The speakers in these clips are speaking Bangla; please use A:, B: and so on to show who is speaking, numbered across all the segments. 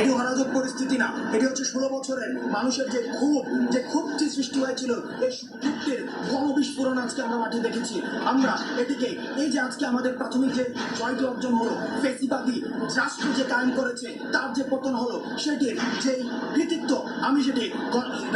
A: এটি অরাজক পরিস্থিতি না। এটি হচ্ছে ষোলো বছরের মানুষের যে ক্ষোভ যে ক্ষোভটি সৃষ্টি হয়েছিল। এই ক্ষোভটির গণবিস্ফোরণ আজকে আমরা মাঠে দেখেছি। আমরা এটিকে, এই যে আজকে আমাদের প্রাথমিক যে জয়টি অর্জন হলো, ফেসিবাদী রাষ্ট্র যে কায়েম করেছে, তার যে পতন হলো, সেটির যে কৃতিত্ব, আমি সেটি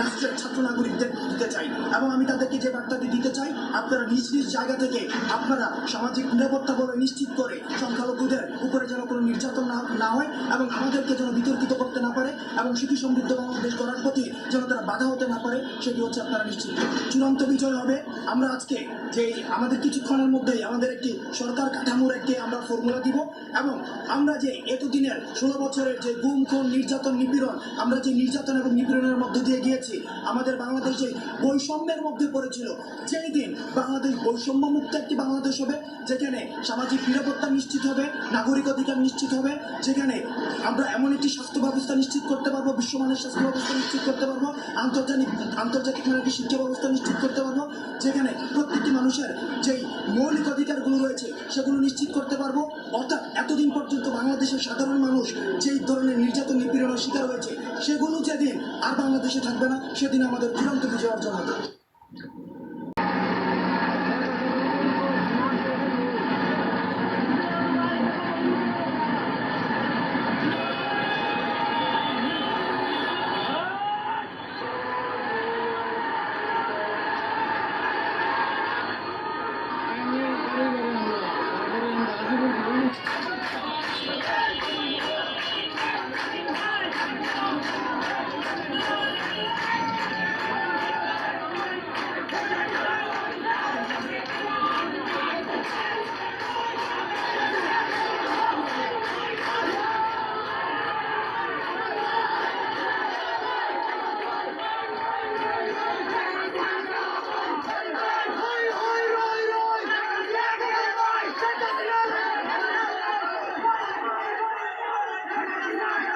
A: রাষ্ট্রের ছাত্র নাগরিকদের দিতে চাই। এবং আমি তাদেরকে যে বার্তাটি দিতে চাই, আপনারা নিজ নিজ জায়গা থেকে আপনারা সামাজিক নিরাপত্তা বলে নিশ্চিত করে সংখ্যালঘুদের উপরে যেন কোনো নির্যাতন না না হয় এবং আমাদেরকে যেন বিতর্কিত করতে না পারে এবং সুখী সমৃদ্ধ বাংলাদেশ গড়ার প্রতি যেন তারা বাধা হতে না পারে সেটি হচ্ছে আপনারা নিশ্চিত। চূড়ান্ত বিজয় হবে। আমরা আজকে যে আমাদের কিছুক্ষণের মধ্যেই আমাদের একটি সরকার কাঠামোর একটি আমরা ফর্মুলা দিব এবং আমরা যে এতদিনের ষোলো বছরের যে গুম, খুন, নির্যাতন, নিপীড়ন, আমরা যে নির্যাতন এবং নিপীড়নের মধ্যে দিয়ে গিয়েছি, আমাদের বাংলাদেশ যে বৈষম্যের মধ্যে পড়েছিল যেই দিন বাংলাদেশ বৈষম্য মুক্ত একটি বাংলাদেশ হবে, যেখানে সামাজিক নিরাপত্তা নিশ্চিত হবে, নাগরিক অধিকার নিশ্চিত হবে, যেখানে আমরা এমন একটি স্বাস্থ্য ব্যবস্থা নিশ্চিত করতে পারব, বিশ্বমানের স্বাস্থ্য ব্যবস্থা নিশ্চিত করতে পারব আন্তর্জাতিক আন্তর্জাতিক মানের একটি শিক্ষা ব্যবস্থা নিশ্চিত করতে পারব, যেখানে প্রত্যেকটি মানুষের যেই মৌলিক অধিকারগুলো রয়েছে সেগুলো নিশ্চিত করতে পারব। অর্থাৎ এতদিন পর্যন্ত বাংলাদেশের সাধারণ মানুষ যেই ধরনের নির্যাতন, নিপীড়নের শিকার হয়েছে, সেগুলো যেদিন আর বাংলাদেশে থাকবে না, সেদিন আমাদের চূড়ান্ত বিজয় অর্জন হবে। Thank you.